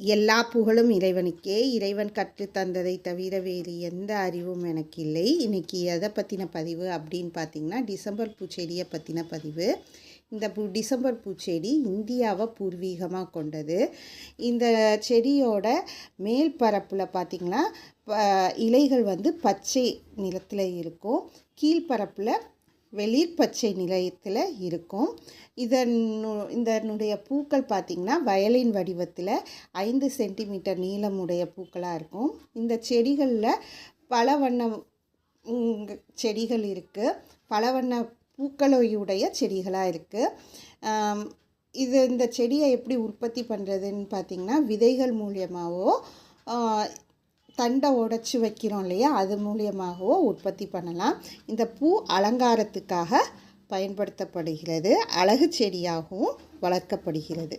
எல்லா புகழும் இறைவனுக்கே. இறைவன் கற்று தந்ததை தவிர வேறு எந்த அறிவும் எனக்கு இல்லை இன்றைக்கி எதை பற்றின பதிவு அப்படின்னு பார்த்தீங்கன்னா டிசம்பர் பூச்செடியை பற்றின பதிவு. இந்த பூ டிசம்பர் பூச்செடி இந்தியாவை பூர்வீகமாக கொண்டது. இந்த செடியோட மேல் பரப்பில் பார்த்திங்கன்னா இலைகள் வந்து பச்சை நிறத்தில் இருக்கும். கீழ்ப்பரப்பில் வெளிர் பச்சை நிலையத்தில் இருக்கும். இதன் இதனுடைய பூக்கள் பார்த்திங்கன்னா வயலின் வடிவத்தில் ஐந்து சென்டிமீட்டர் நீளமுடைய பூக்களாக இருக்கும். இந்த செடிகளில் பல வண்ண செடிகள் இருக்குது பல வண்ண பூக்களையுடைய செடிகளாக இருக்குது இது இந்த செடியை எப்படி உற்பத்தி பண்ணுறதுன்னு பார்த்திங்கன்னா விதைகள் மூலியமாகவோ தண்டை உடச்சி வைக்கிறோம் இல்லையா? அது மூலியமாகவோ உற்பத்தி பண்ணலாம். இந்த பூ அலங்காரத்துக்காக பயன்படுத்தப்படுகிறது. அழகு செடியாகவும் வளர்க்கப்படுகிறது.